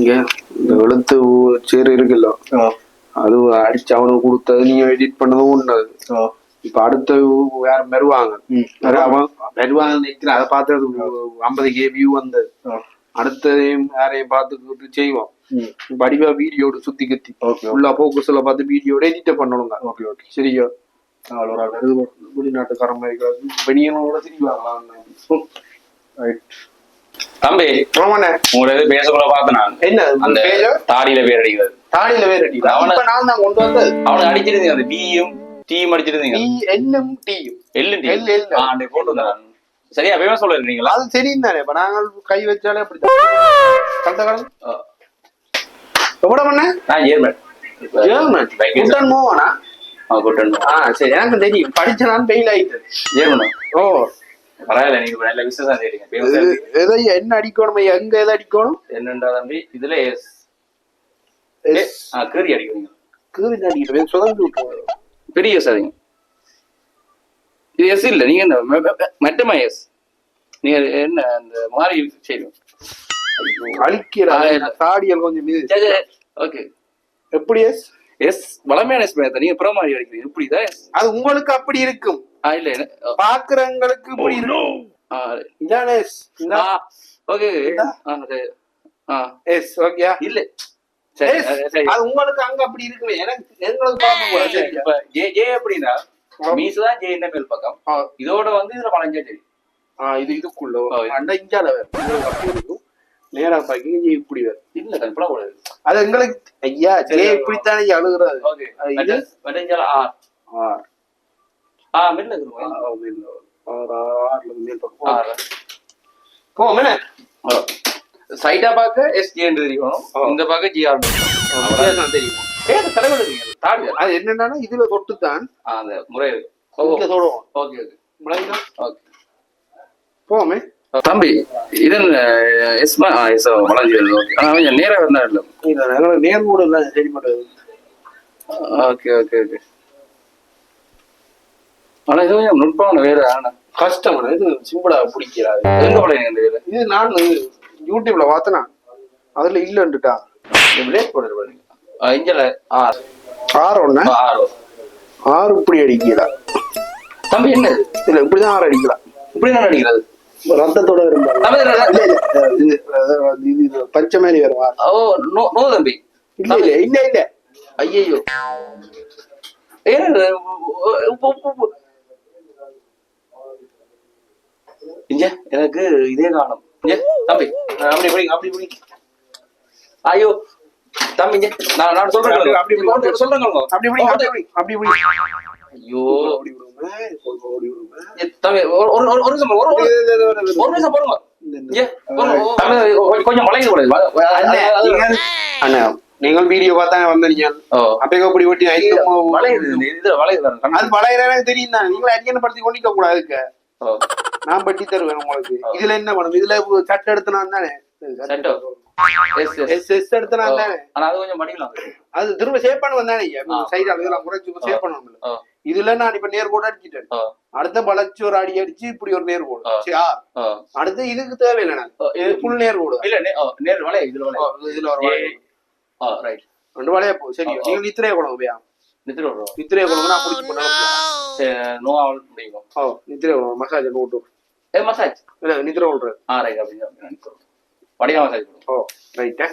இங்க இந்த எழுத்து சீர் இருக்குல்ல அது அடிச்சு அவனுக்கு கொடுத்தது நீங்க எடிட் பண்ணதும் உன்னது இப்ப அடுத்த வேற மெருவாங்க. அவன் மெருவாங்க நிக்கிறேன் அதை பார்த்து அது ஐம்பது கே வியூ வந்தது. அடுத்ததையும் யாரையும் பார்த்து செய்வோம். படிவா வீடியோட சுத்தி கத்தி. ஃபுல்லா போக்கஸ்ல பார்த்து வீடியோட எடிட் பண்ணணுங்க. Okay okay. சரியா? வெளிநாட்டுக்காரன் மாதிரி வெளியனோட திரும்பி வாங்கலாம் தம்பி ஆமாண்ணே. உங்களோட இது பேசக்குள்ள பார்த்து நான் என்ன? அந்த தாடியில பேர் அடிக்கிறது. தாடியில வேற அடி அவன- நான் தான் கொண்டு வந்தது. அவனுக்கு அடிச்சிருந்தீங்க அந்த பியும் டீயும் அடிச்சிருந்தீங்க. என்னும் டீயும் எல்லு டீ எல், எல். ஆ அன்னைக்கு போட்டு வந்தேன். சரியா? பேம சொல்லிருந்தீங்களா அது தெரியும் தானே. இப்ப நாங்கள் கை வச்சாலே அப்படி கலந்த கலந்து எவ்வளோ பண்ண நான் ஏர்மேன் ஜெர்மன் குட்டன் மூவானா கூட்டன் ஆ சரி. எனக்கு தெரியும். படிச்ச நான் ஃபெயில் ஆயிட்டது ஏர்மன் ஓ. பரவாயில்ல நீங்க நல்ல விசேஷம் செய்றீங்க. எதை என்ன அடிக்கணும் எங்க எதை அடிக்கணும்? என்னண்டா தம்பி இதுல எஸ் கேரி அடிக்கிறீங்க கீறி அடிக்கிறேன் சுதந்து பெரிய எஸ் அதிகம் இது எஸ் இல்ல நீங்க என்ன மட்டுமா எஸ் நீங்க என்ன அந்த மாதிரி செய்யும் அழிக்கிற. தாடியல் கொஞ்சம் ஓகே. எப்படி எஸ் எஸ் வளமையான எஸ் நீங்க மாதிரி அடிக்கிறீங்க. இப்படிதான் எஸ் அது உங்களுக்கு அப்படி இருக்கும். இல்ல பாக்குறவங்களுக்கு இப்படி இருக்கும் ஆ இதானே ஓகே இந்தா. ஆ சரி. ஆ. எஸ் ஓகேயா? இல்ல. அது உங்களுக்கு அங்க அப்படி இருக்குமே. எனக்கு எங்களுக்கு ஜே ஜே அப்படின்னா மீசு தான் ஜே என்ன மேல் பக்கம். இதோட வந்து இதுல வளைஞ்சா சரி இது இதுக்குள்ள. அண்ட இஞ்சால இருக்கும். நேரா பாக்கிங்க இங்க இப்படி வேற இல்ல கண்டிப்பா கூடாது அது எங்களுக்கு ஐயா ஜே இப்படித்தானே இங்க அழுகுறது. ஓகே. அது இது? வடைஞ்சால ஆ ஆ, ஆ. மெல்ல ஆ, இருக்குங்க மேல ஆறு, ஆறுல இருந்து மேல் பக்கம். ஆ. போ, மேல. சைடா பார்க்க எஸ் ஜே தெரியணும். இந்த பார்க்க ஜி ஆர் வித்தியாசம் தெரியுமா? ஏ தலைவர் இருக்கீங்க தாடி அது என்னன்னா இதுல தொட்டுத்தான். ஆ அந்த முறை இங்க தொடுவோம். ஓகே ஓகே முளைங்க ஓகே போமே தம்பி இதன் எஸ்மா எஸ் வளைஞ்சு ஓகே ஆனா கொஞ்சம் நேரா இருந்தா இல்ல ரெடி பண்றது. ஓகே ஓகே ஓகே ஆனா இது கொஞ்சம் நுட்பமான வேற ஆனா கஷ்டம் இது சிம்பிளா பிடிக்கிறாது எங்க பழைய இந்த வேலை இது நான் யூடியூப்ல பார்த்தனா அதுல இல்லன்னுட்டா. லேட் போடுறது பாருங்க. இஞ்சல ஆறு. ஆறு ஒண்ணு ஆறு. ஆறு இப்படி அடிக்கலாம் தம்பி என்ன? இல்ல இப்படிதான் ஆறு அடிக்கலாம் இப்படி என்ன நடிக்கிறது ரத்தத்தோட இது பச்சை மாதிரி வரும் ஆறு. ஓ நோ நோ தம்பி. இல்ல இல்ல இல்ல இல்ல. ஐயோ ஏன் இங்க எனக்கு இதே காணும் இங்க தம்பி அப்படி பிடிங்க அப்படி பிடிங்க ஐயோ தம்பி இங்க நான் நான் சொல்றேன் அப்படி- சொல்றேன். அப்படி இப்படி அப்படி இப்படி. இப்படி ஐயோ தம்பி ஒரு ஒரு ஒரு- ஒரு நிமிஷம் ஒரு ஒரு- ஒரு நிமிஷம் போடுங்க. இங்க, போடுங்க. தம்பி, கொஞ்சம் வளையுது போல. அண்ணே, நீங்கள் வீடியோ பார்த்தாங்க வந்தீங்க. ஓ. அப்பே அப்படி ஒட்டி வளையுது இதுல வளையுது. அது எனக்கு தெரியும் தான். நீங்க அரியணப்படுத்தி கொண்டிக்க கூடாது. நான் பட்டி தருவேன் உங்களுக்கு. இதுல என்ன பண்ணும் இதுல சட்டை எடுத்து நான் தானே? அது திரும்ப சேவ் பண்ண வந்தானே. சைடு இதெல்லாம் குறைச்சு சேவ் பண்ணணும் ஓ. இதுல நான் இப்ப நேர் கோடு அடிச்சிட்டேன். அடுத்த வளைச்சு ஒரு அடி அடிச்சு இப்படி ஒரு நேர் கோடு. ஆ. சரி, ஆ. ஓ. அடுத்து இதுக்கு தேவையில்லை நான். ஃபுல் நேர் கோடு. தான். இல்ல நேர் வளைய இதுல இதுல ஒரு ரைட் ரெண்டு வளைய போ சரி. நீங்க நித்திரைய குழம்பு போயா நித்திர வரும் நித்திரைய குழம்பு நான் பிடிச்சி பண்ணலாம் நோ ஆவல் முடியும் ஓ குழம்பு மசாஜ் நோட்டு ஏ மசாஜ். இல்ல நித்திரை விடுறது ஆ ரைட் அப்படின்னு மசாஜ் ஓ ரைட்டா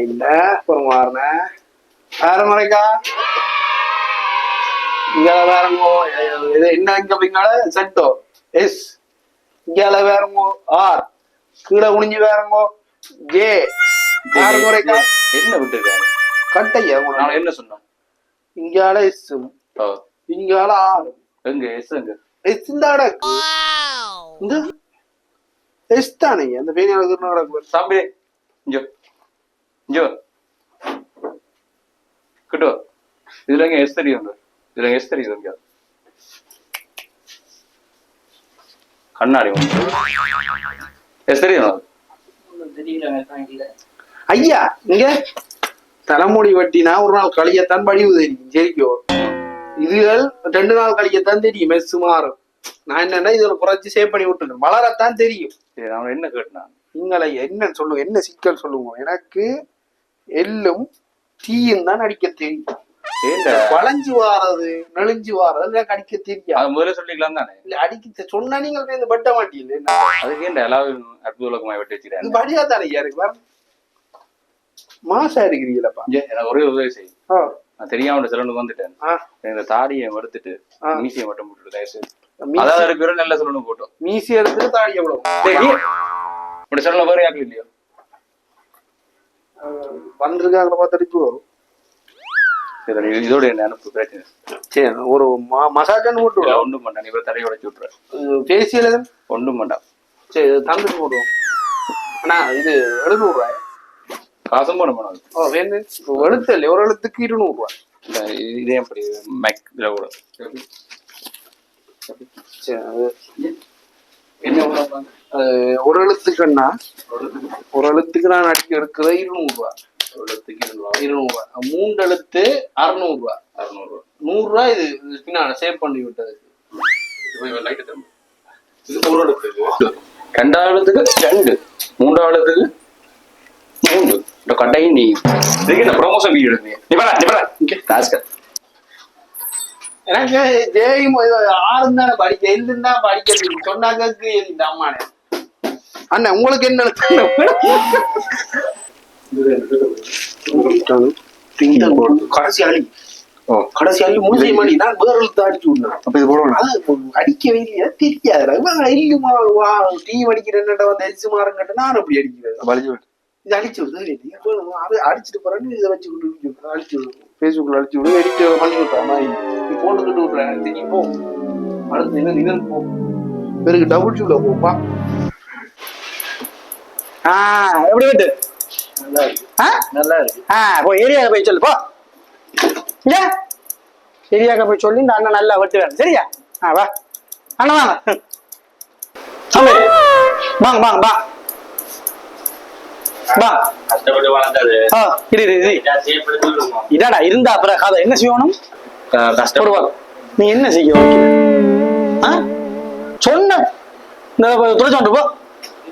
இல்ல ஒரு மாறின. வேற முறைக்கா இங்க வேறங்கோ இது என்ன இங்க பின்னால செட்டோ எஸ் இங்கால வேறங்கோ ஆர். கீழே குனிஞ்சு வேறங்கோ ஜே. ஆறு முறைக்கா? என்ன விட்டுருக்காங்க? கட்டையா நான் என்ன சொன்னேன்? இங்கால எஸ் இங்கால ஆறு. எங்க எஸ் எங்க? எஸ் இந்த அடக்கு இந்த? எஸ் தானே? அந்த பேனியால நடக்கு தம்பி இஞ்சோ இஞ்சோ கிட்டோ இதுல எஸ் தெரியும்? இதுல எஸ் தெரியும்? இங்க கண்ணாடி எஸ் தெரியும் ஐயா இங்க தலைமுடி வெட்டினா ஒரு நாள் களியத்தான் படிவுது சரிக்கோ இதுகள் ரெண்டு நாள் கழிக்கத்தான் தெரியும் மெஸ் மாறும் நான் என்னன்னா இதுல குறைச்சு சேவ் பண்ணி விட்டுருக்கேன் வளரத்தான் தெரியும். சரி அவன் என்ன கேட்டான்? நீங்களை என்ன சொல்லுங்க என்ன சிக்கல் சொல்லுங்க? எனக்கு எள்ளும் தீயும் தான் அடிக்க தெரியும். வளைஞ்சு வாரது நெளிஞ்சு வாரது அடிக்க தெரியாது. அது முதல்ல சொல்லிக்கலாம் தானே? இல்ல அடிக்க சொன்னா நீங்கள் போய் இந்த பட்ட மாட்டீங்க அதுக்கு ஏன்டா எல்லாரும் அற்புதமாய் வெட்டி வச்சுக்கிறேன் படியா தானே இருக்கு வர மாசா இருக்கிறீங்களப்பா. எனக்கு ஒரே உதவி செய்யும் ஆ, நான் தெரியாம செலவுக்கு வந்துட்டேன். இந்த தாடியை எடுத்துட்டு. மீசியை மட்டும் போட்டுட்டு தயவு அதாவது இருக்கிற நல்ல சொல்லணும் போட்டோம். மீசி எடுத்துட்டு தாடி எவ்வளவு? இப்படி சொல்ல வேற யாரும் இல்லையோ? வந்திருக்காங்க பார்த்துட்டு வரும். நீ இதோட என்ன அனுப்பு பிரச்சனை சரி ஒரு மசாஜன் போட்டு விடுவோம் ஒண்ணும் பண்ணான் இவரை தரையை உடைச்சு விட்டுறேன் பேசியல ஒண்ணும் பண்ணான் சரி தந்துட்டு போடுவோம். அண்ணா இது எழுநூறு ரூபாய் காசும் போட ஓ வேணும் எழுத்து இல்லை ஒரு எழுத்துக்கு இருநூறு ரூபாய் இந்த இதே அப்படி மேக் இதுல கூட. சரி அது என்ன ஒரு எழுத்துக்குன்னா ஒரு எழுத்துக்கு நான் அடிக்க எடுக்கிறது இருநூறு ரூபாய் இருநூறு ரூபாய் மூன்று எழுத்து அறுநூறு ரூபாய் அறுநூறு நூறு ரூபாய் இது பின்னால சேவ் பண்ணி விட்டது. இது ஒரு இடத்துக்கு ரெண்டாயிரத்துக்கு ரெண்டு. மூன்றாயிரத்துக்கு மூன்று. இந்த கட்டை நீ இதுக்கு இந்த ப்ரொமோஷன் வீடியோ எடுங்க நீ. வரா நீ வரா இங்கே டாஸ்கர் எனக்கு ஜெயும் ஆறு தானே படிக்க எழுதுன்னு தான் படிக்க சொன்னாங்க இந்த அம்மானே. அண்ணா உங்களுக்கு என்ன கடைசி அழி ஓ. கடைசி அள்ளி முடிஞ்ச மணி நான் வேற எழுத்து அடிச்சு விடணும் அப்ப இது போடுவோம். அது அடிக்கவே இல்லையா தெரியாது. இவன் எள்ளு மா- வா டீ அடிக்கிறேன்டா வந்து எரிச்சு மாறுங்கட்ட நான் அப்படி அடிக்கிறது வலிஞ்சு இது அடிச்சு விடுது அது அடிச்சிட்டு போறேன்னு இதை வச்சு விட்டு அடிச்சு விடு. ஃபேஸ்புக்கில் அடிச்சு விடு எடிட் பண்ணி விட்ற மாதிரி. நீ போட்டுக்கிட்டு விட்றேன் எனக்கு தெரியும் போ. அடுத்து என்ன நிகழ் போ. பிறகு டபுள் ஷூல போப்பா ஆ எப்படி விட்டு நல்லா இருக்கு ஆ? நல்லா இருக்கு ஆ போ ஏரியாவுக்கு போய் சொல்லு போ. இல்ல ஏரியாவுக்கு போய் சொல்லி இந்த அண்ணன் நல்லா வெட்டுவேன் சரியா? ஆ வா. அண்ணா வாங்க. தம்பி வாங்க வாங்க வா. இருந்தா அப்புறம் என்ன செய்யணும்? நீ என்ன செய்ய சொன்ன. போ.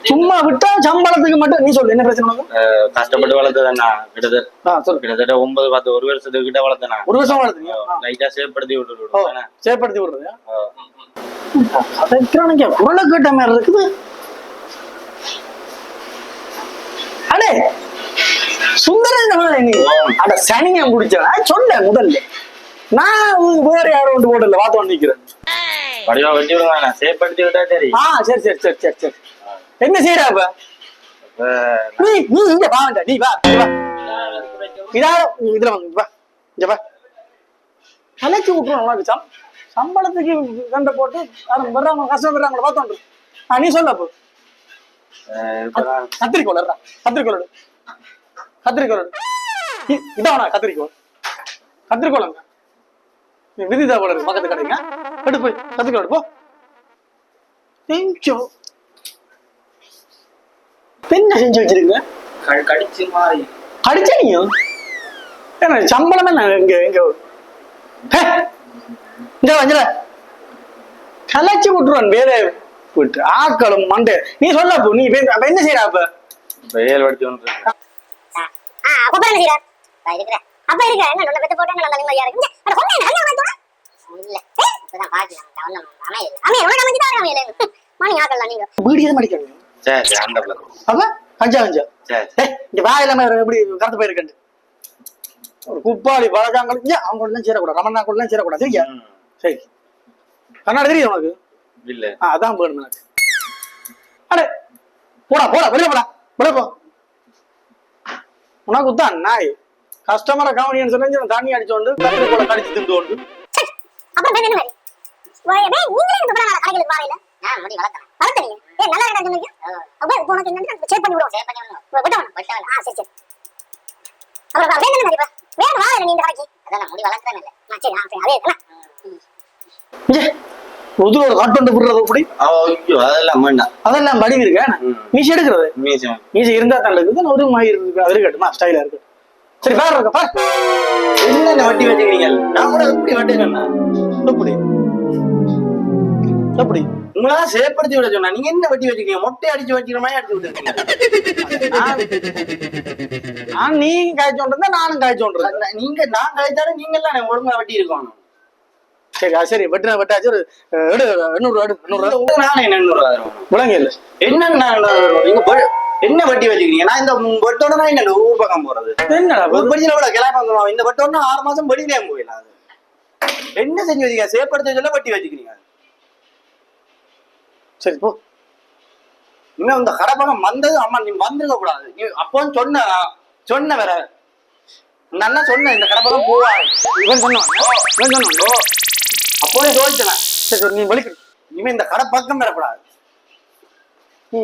சும்மா விட்டா சம்பளத்துக்கு மட்டும் நீ சொல்லு. என்ன பிரச்சனை கஷ்டப்பட்டு வளர்த்ததண்ணா கிட்டத்தட்ட கிட்டத்தட்ட ஒன்பது பத்து ஒரு வருஷத்துக்கு கிட்ட வளர்த்தனா? ஒரு வருஷம் வளர்த்துங்க லைட்டா சேவ்படுத்தி ஓ விட்டுருவோம் சேப்படுத்தி விடுறது கதைக்கிறானுங்க குரலை கேட்ட மாதிரி இருக்குது. அடே சுந்தரன் அட சனியா முடிச்சா சொல்ல முதல்ல. நான் வேற யாரும் ஒன்று போடல. வந்து நிக்கிறேன். சேவ்படுத்தி விட்டா சரி. ஆ சரி சரி சரி சரி சரி. என்ன செய்யறா இப்ப நீ நீ இங்க வா நீ வா நீ வா. இதா நீ இதுல வாங்க வா இங்க வா. கலைச்சு விட்டுருவோம் உனக்கு சம் சம்பளத்துக்கு கண்ட போட்டு யாரும் வர்றாங்க கஷ்டம் வர்றாங்களா பார்த்தோம் ஆ நீ சொல்ல அப்போ. கத்திரிக்கோள் கத்திரிக்கோள். கத்திரிக்கோள் எடு. இ- இதானா கத்திரிக்கோள். கத்திரிக்கோளுங்க விதிதா போல இருக்கு பக்கத்து கடைங்க எடுத்து போய் கத்திரிக்கோள் போ. தேங்க்யூ என்ன செஞ்சு வச்சிருக்க கடிச்சு மாறி அடிச்ச நீயும் என்ன சம்பளம் என்ன இங்க இங்க ஹே, இங்க வஞ்சல கலைச்சு விட்டுருவான் வேலை விட்டு ஆக்களும் மண்டை நீ சொல்ல அப்போ நீ என்ன செய்யற அப்ப வெயில் வடிச்சு வந்து ஆ, அப்ப என்ன செய்யறார்? நான் இருக்கிறேன். அப்ப இருக்க, என்ன நொல்ல பெத்து போட்டா நல்லா நிம்மதியா இருக்கு. இங்க, அட கொண்டே, நல்லா வாங்கிட்டு வா. இல்ல. இப்பதான் பாக்கலாம். நான் ஒண்ணும் அமையல. அமையல, உனக்கு அமைஞ்சுதான் வரும் அமையல. மணி ஆக்கலாம் நீங்க. வீடு எதுவும் அடிக்கணும் சரி சரி அந்த பிள்ளை. அப்ப அஞ்சா அஞ்சா சரி இங்க வா இல்லாம எப்படி கருத்து போயிருக்கேன் ஒரு குப்பாளி பழக்காங்களுக்கு அவங்க கூட சேரக்கூடாது ரமணா கூட சேரக்கூடாது சரியா. சரி. கண்ணாடி தெரியும் உனக்கு? இல்ல. அதான் வேணும் எனக்கு அடே போடா போடா வெளியே போடா வெளியே போ. உனக்கு தான் நாய். கஸ்டமரை கவனின்னு சொல்லி தண்ணி அடிச்சோண்டு கத்திரி கூட கடிச்சு திண்டு கொண்டு அப்புறம் நீங்களே நாளை கடைகளுக்கு வாரையில? நான் முடி வளர்த்தேன். ஏய், நல்லா இருக்கா சொன்னீங்க? அப்ப இப்ப உனக்கு என்னன்னு check பண்ணி விடுவோம். ஓ, வெட்ட வேணாம். ஆ, சரி, சரி. அப்புறம் வேற என்ன மாதிரி இப்ப? வேற வாரையில நீ இந்த கடைக்கு? ஆ, சரி, ஆ, சரி, அதே இருக்குல்ல? இங்கே முதுகோட காட்டு விடுறது அப்படி? ஐயோ அதெல்லாம் வேண்டாம். அதெல்லாம் வடிவு இருக்கா. மீசி எடுக்கிறது? மீசம் மீசி இருந்தா தான் இருக்குது. ஒரு மாதிரி இருக்கு அது இருக்கட்டுமா. ஸ்டைலா இருக்கு சரி பாரு இருக்க? பாரு என்ன வட்டி வச்சுக்கிறீங்க? நான் கூட எப்படி எப்படி எப்படி உங்களா சேப்படுத்தி விட சொன்னா நீங்க என்ன வட்டி வச்சுக்கிறீங்க மொட்டை அடிச்சு வைக்கிற மாதிரி அடிச்சு விட்டுருக்கீங்க நான் நீ காய்ச்சி நானும் காய்ச்சி நான் நீங்க நான் கழித்தாலும் நீங்க எல்லாம் ஒழுங்கா வட்டி இருக்கணும். சரி சரி வெட்டின வெட்டாச்சு ஒரு எடு எண்ணூறு எடு எண்ணூறு நானே எண்ணூறு விளங்க இல்லை. என்ன நீங்க என்ன வட்டி வச்சுக்கிறீங்க நான் இந்த வட்டோட நான் என்ன ஊர் பக்கம் போறது? என்னடா ஒரு படிச்சில கூட கிளம்ப வந்துடும் இந்த வட்டோட ஆறு மாசம் வெளியிலே போயிடலாம் என்ன செஞ்சு வச்சுக்க சேப்படுத்த சொல்ல வட்டி வச்சுக்கிறீங்க சரி போ. இன்னும் இந்த கடை பக்கம் வந்தது அம்மா நீ வந்திருக்க கூடாது. நீ அப்போ சொன்ன சொன்ன வேற. நான் சொன்ன இந்த கடை போவா? இவன் சொன்னான். இவன் சொன்னான் அப்போதே சோதிச்சேன் சரி சரி நீ வலிக்கு. இனிமே இந்த கடை பக்கம் வரக்கூடாது. நீ